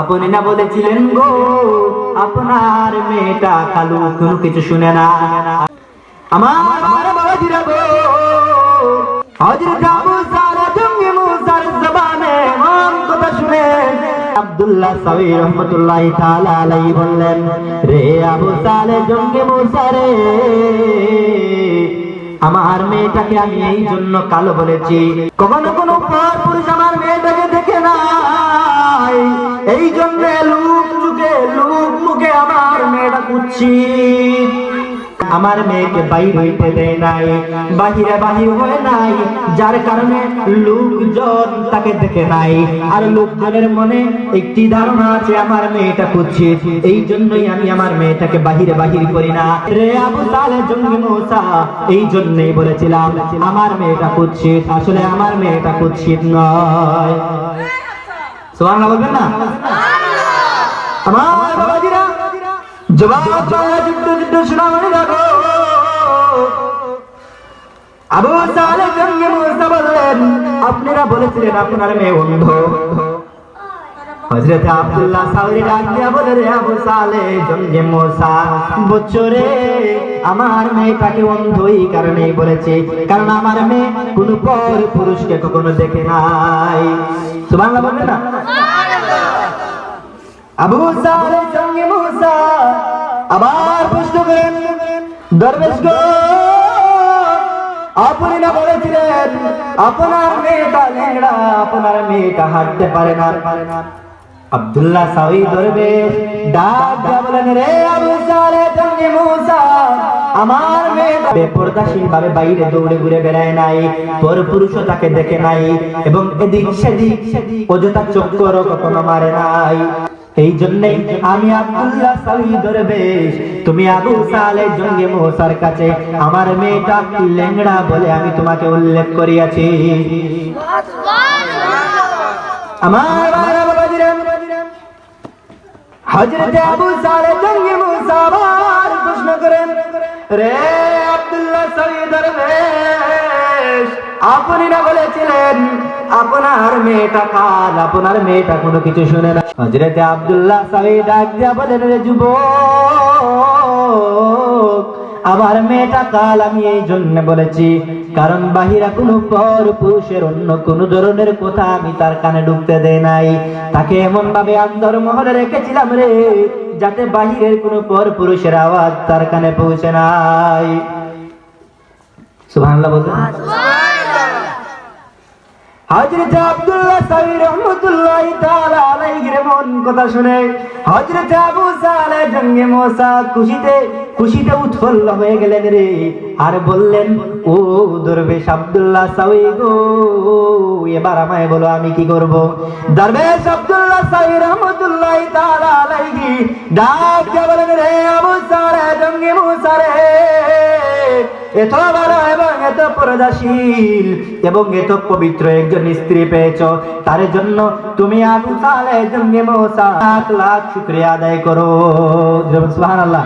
আপনি না বলেছিলেন গো, আপনার মেয়েটা কালু কোনো কিছু শুনে না। আমার সারা জঙ্গি মুসার জবানে কথা শুনে আব্দুল্লাহ সাবি রহমতুল্লাহি বললেন, রে আবু সালে জঙ্গি মুসা রে আমার মেয়েটাকে আমি এই জন্য কালো বলেছি। কখনো কোনো পর পুরুষ আমার মেয়েটাকে এই জন্য লুক যুগে লুক মুখে আমার মেয়েটা কুচ্ছি। আমার মেয়েকে বাইর হইতে দেয় নাই, বাহিরে বাহির হয়ে নাই, যার কারণে লোকজন তাকে দেখে নাই। আর লোকজনের মনে একটি ধারণা আছে, আমার মেয়েটা কুচ্ছি। এই জন্যই আমি আমার মেয়েটাকে বাহিরে বাহির করি না। রে আবু সালে জঙ্গি মৌসা এই জন্যই বলেছিলাম, আমার মেয়েটা কুচ্ছিত আসলে আমার মেয়েটা কুচ্ছিত নয়। সোহানা বলবেন না? আমার বাবাজিরা, জবাব বাংলা যুদ্ধ যুদ্ধ শোনামনি রাখো। আবু সালে জঙ্গে মুসা বললেন, আপনারা বলেছিলেন আপনার মেয়ে অন্ধ হযরত আব্দুল্লাহ সাউরি ডাক দিয়া বলে, রে আবু সালে জঙ্গে মুসা বছরে আমার মেয়েটাকে অন্ধই কারণেই বলেছে, কারণ আমার মেয়ে কোন পর পুরুষকে কখনো দেখে নাই। সুবহানাল্লাহ বলবেন না? আবু সালে সঙ্গে মুসা, আবার প্রশ্ন করেন, দরবেশ গো, আপনি না বলেছিলেন, আপনার মেয়েটা ল্যাংড়া আপনার মেয়েটা হাঁটতে পারে না? আব্দুল্লাহ সাউই দরবেশ ডাক বলেন রে আবু সালে সঙ্গে মুসা আমার মেয়েটা বেপরদাসীন ভাবে বাইরে দৌড়ে ঘুরে বেড়ায় নাই পর পুরুষও তাকে দেখে নাই, এবং এদিক সেদিক অযথা কখনো মারে নাই। এই জন্যই আমি আব্দুল্লাহ তুমি আবু জঙ্গে কাছে আমার মেয়েটা লেংড়া বলে আমি তোমাকে উল্লেখ করিয়াছি। আমার হযরত আবু সালে জঙ্গে মুসা আবার প্রশ্ন করেন রে আব্দুল্লাহ সাউই দরবেশ আপনি না বলেছিলেন, আপনার মেয়েটা কাল, আপনার মেয়েটা কোনো কিছু শুনে না। হজরতে আব্দুল্লাহ ডাক দিয়া বলেন, রে যুবক, আমার মেয়েটা কাল, আমি এই জন্য বলেছি, কারণ বাহিরা কোনো পর পুরুষের অন্য কোন ধরনের কথা আমি তার কানে ঢুকতে দেয় নাই। তাকে এমন ভাবে অন্তর মহলে রেখেছিলাম রে। যাতে বাহিরের কোনো পর পুরুষের আওয়াজ তার কানে পৌঁছে নাই। সুবহানাল্লাহ বলবেন হযরত আব্দুল্লাহ রহমাতুল্লাহি তাআলা আলাইহির মন কথা শুনে হযরত আবু সালে জঙ্গে মোসা খুশিতে খুশিতে উৎফুল্ল হয়ে গেলেন রে। আর বললেন ও দরবেশ আব্দুল্লাহ সাহি গো এবার আমায় বলো আমি কি করব? দরবেশ আব্দুল্লাহ সাহি রহমাতুল্লাহি তাআলা ডাক বলেন রে, আবু সারে, জঙ্গি মুসারে। এত ভালো এবং এত পরদাশীল এবং এত পবিত্র একজন স্ত্রী পেয়েছ। তার জন্য তুমি আবু সালে, জঙ্গি মুসা লাখ লাখ শুক্রিয়া আদায় করো। সুবহানাল্লাহ।